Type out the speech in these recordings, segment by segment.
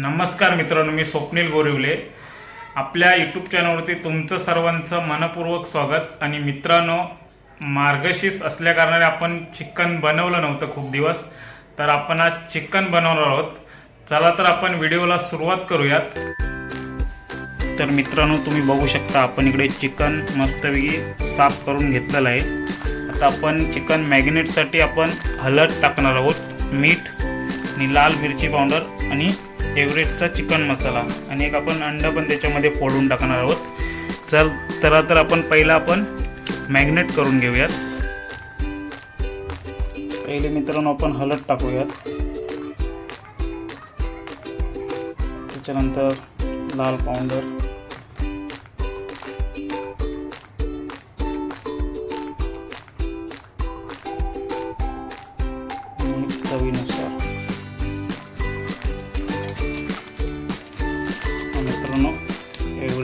नमस्कार मित्रांनो मी स्वप्नील गोरिवले. आपल्या यूट्यूब चॅनलवरती तुमचं सर्वांचं मनपूर्वक स्वागत. आणि मित्रांनो मार्गशीर्ष असल्याकारणाने आपण चिकन बनवलं नव्हतं खूप दिवस. तर आपण आज चिकन बनवणार आहोत. चला तर आपण व्हिडिओला सुरुवात करूयात. तर मित्रांनो तुम्ही बघू शकता आपण इकडे चिकन मस्तपैकी साफ करून घेतलेलं आहे. आता आपण चिकन मॅग्नेटसाठी आपण हळद टाकणार आहोत मीठ आणि लाल मिरची पावडर आणि एव्हरेस्टचा चिकन मसाला आणि एक आपण अंडा पण त्याच्यामध्ये फोडून टाकणार आहोत. चल चला तर आपण पहिला आपण मॅग्नेट करून घेऊयात. पहिले मित्रांनो आपण हलत टाकूयात. त्याच्यानंतर लाल पावडर.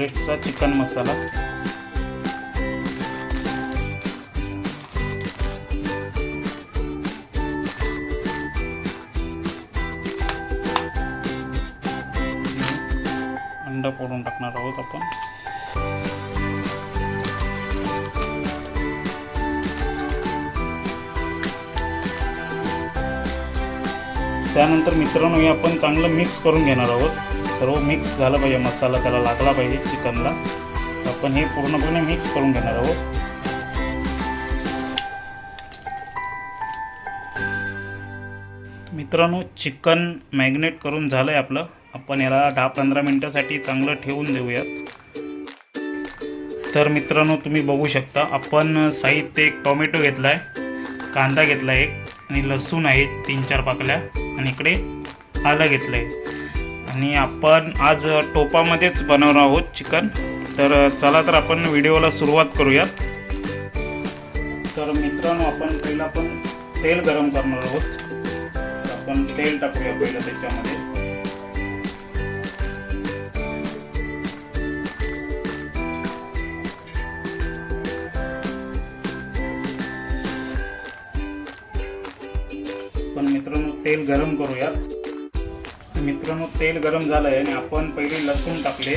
एव्हरेस्टचा चिकन मसाला. अंडा फोडून टाकणार आहोत आपण. त्यानंतर मित्रांनो हे आपण चांगलं मिक्स करून घेणार आहोत. सर्व मिक्स झालं पाहिजे. मसाला त्याला लागला पाहिजे चिकनला. आपण हे पूर्णपणे मिक्स करून घेणार आहोत. मित्रांनो चिकन मॅग्नेट करून झालं आहे आपलं. आपण याला दहा पंधरा मिनटासाठी चांगलं ठेवून देऊयात. तर मित्रांनो तुम्ही बघू शकता आपण साहित्य एक टोमॅटो घेतला आहे कांदा घेतला आहे एक आणि लसूण आहे तीन चार पाकल्या आणि इकडे आलं घेतलं आहे आणि आपण आज टोपामध्येच बनवणार आहोत चिकन. तर चला तर आपण व्हिडिओला सुरुवात करूयात. तर मित्रांनो आपण पहिला पण तेल गरम करणार आहोत. आपण तेल टाकूया पहिलं त्याच्यामध्ये. पण मित्रांनो तेल गरम करूयात. मित्रांनो तेल गरम झालं आहे आणि आपण पहिले लसूण टाकले.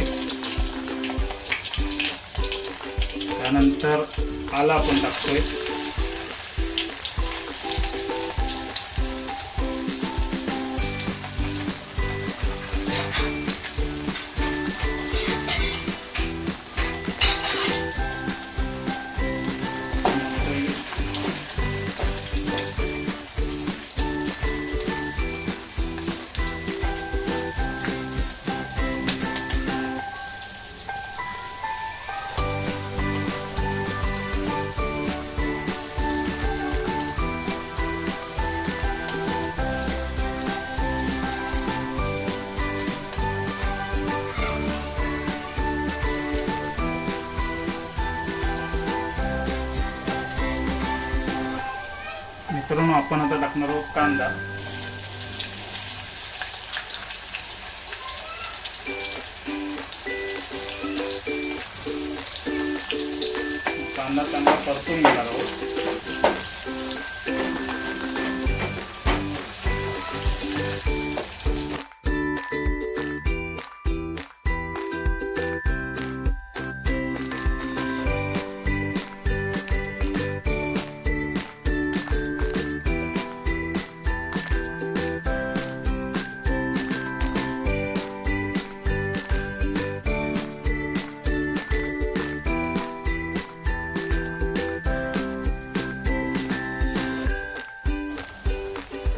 त्यानंतर आला आपण टाकतोय. मित्रांनो आपण आता टाकणार आहोत कांदा. कांदा चांगला परतून घेणार आहोत.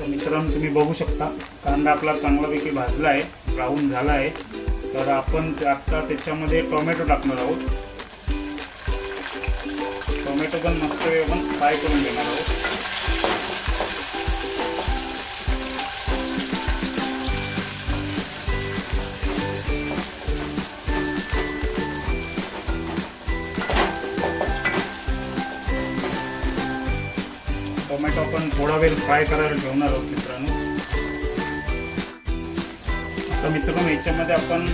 मित्रांनो तुम्ही बघू शकता. कांदा आपला चांगल्यापैकी भाजला आहे ब्राऊन झाला आहे. तर आपण आता त्याच्यामध्ये टोमॅटो टाकणार आहोत. टोमॅटो पण मस्त आपण फ्राय करून घेणार आहोत. टोमॅटो आपण थोडा वेळ फ्राय करायला ठेवणार आहोत मित्रांनो. आता मित्रांनो याच्यामध्ये आपण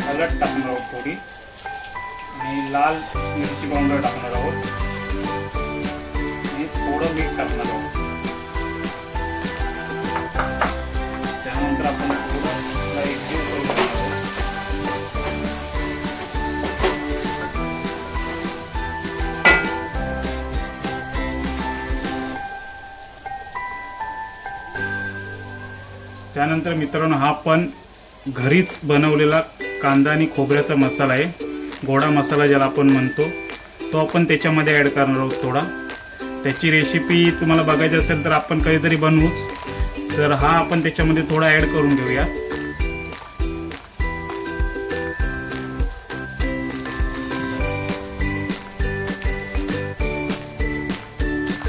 हळद टाकणार आहोत थोडी. आणि लाल मिरची पावडर टाकणार आहोत. आणि थोडं मीठ टाकणार आहोत. त्यानंतर आपण त्यानंतर मित्रांनो हा पण घरीच बनवलेला कांदा आणि खोबऱ्याचा मसाला आहे. गोडा मसाला ज्याला आपण म्हणतो तो आपण त्याच्यामध्ये ॲड करणार आहोत थोडा. त्याची रेसिपी तुम्हाला बघायची असेल तर आपण कधीतरी बनवूच. तर हा आपण त्याच्यामध्ये थोडा ॲड करून घेऊया.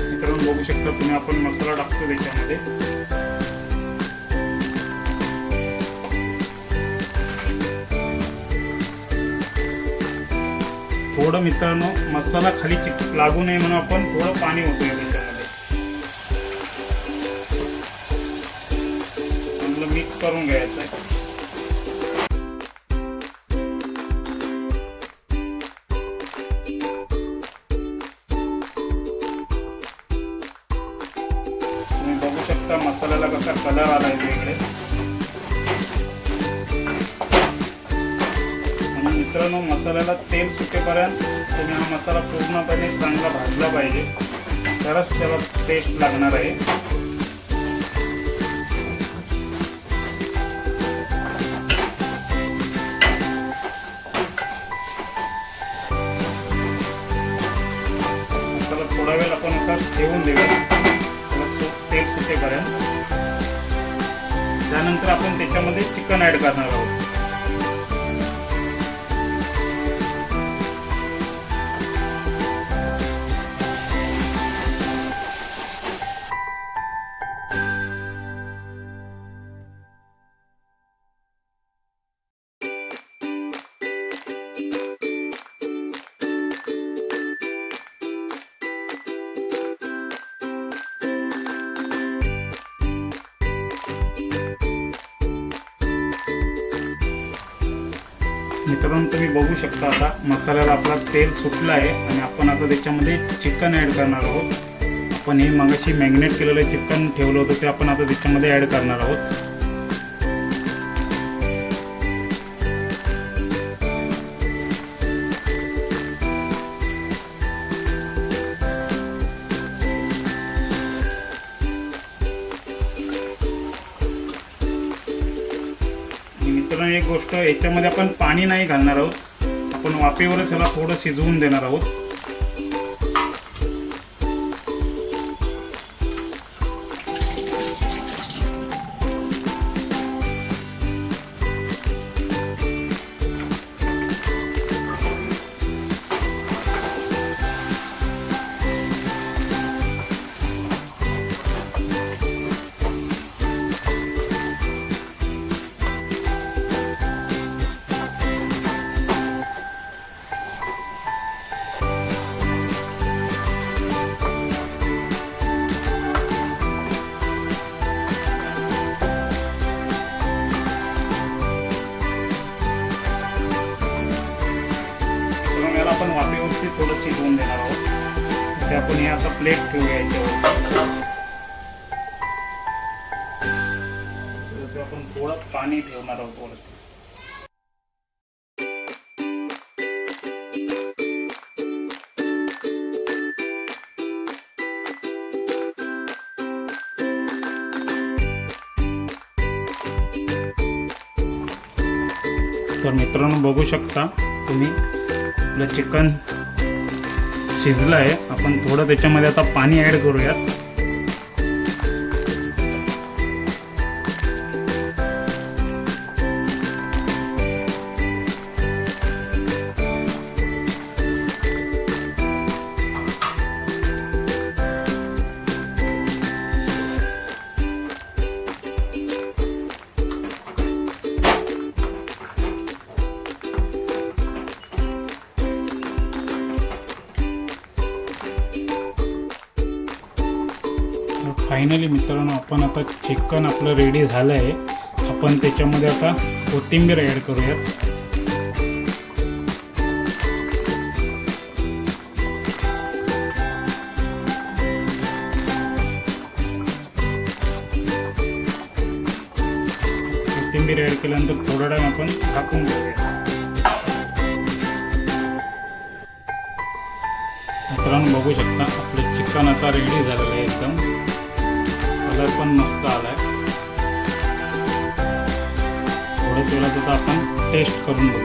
मित्रांनो बघू शकता तुम्ही आपण मसाला टाकतो त्याच्यामध्ये. थोडं मित्रांनो मसाला खाली चिक लागू नये म्हणून आपण थोडं पाणी होतोय त्याच्यामध्ये चांगलं मिक्स करून घ्यायचं. आहे बघू शकता मसाल्याला कसा कलर आला आहे मित्रांनो मसाल्याला तेल सुटेपर्यंत तुम्ही हा मसाला पूर्णपणे चांगला भाजला पाहिजे. तरच त्याला टेस्ट लागणार आहे. मसाला थोडा वेळ आपण असा ठेवून देऊया. त्याला तेल सुटेपर्यंत. त्यानंतर आपण त्याच्यामध्ये चिकन ॲड करणार आहोत. मित्रांनो तुम्ही बघू शकता आता मसाल्याला आपला तेल सुटलं आहे आणि आपण आता त्याच्यामध्ये चिकन ॲड करणार आहोत. आपण हे मगाशी मॅग्नेट केलेलं चिकन ठेवलं होतं ते आपण आता त्याच्यामध्ये ॲड करणार आहोत. मित्रांनो एक गोष्ट याच्यामध्ये आपण पाणी नाही घालणार आहोत. आपण वाफेवरच ह्याला थोडं शिजवून देणार आहोत. वाफेवरती थोडं शिजवून देणार आहोत. ते आपण हे आता प्लेट ठेवूया याच्यावर. आपण थोडं पाणी ठेवणार आहोत वरती तर मित्रांनो बघू शकता तुम्ही आपलं चिकन शिजलं आहे आपण थोडं त्याच्यामध्ये आता पाणी ॲड करूयात. फायनली मित्रांनो आपण आता चिकन आपलं रेडी झालं आहे आपण त्याच्यामध्ये आता कोथिंबीर ॲड करूयात. कोथिंबीर ॲड केल्यानंतर थोडा टाईम आपण झाकून घेऊया मित्रांनो बघू शकता आपलं चिकन आता रेडी झालेलं आहे एकदम. कलर पण मस्त आला आहे थोड्या तेलात आता आपण टेस्ट करून बघू.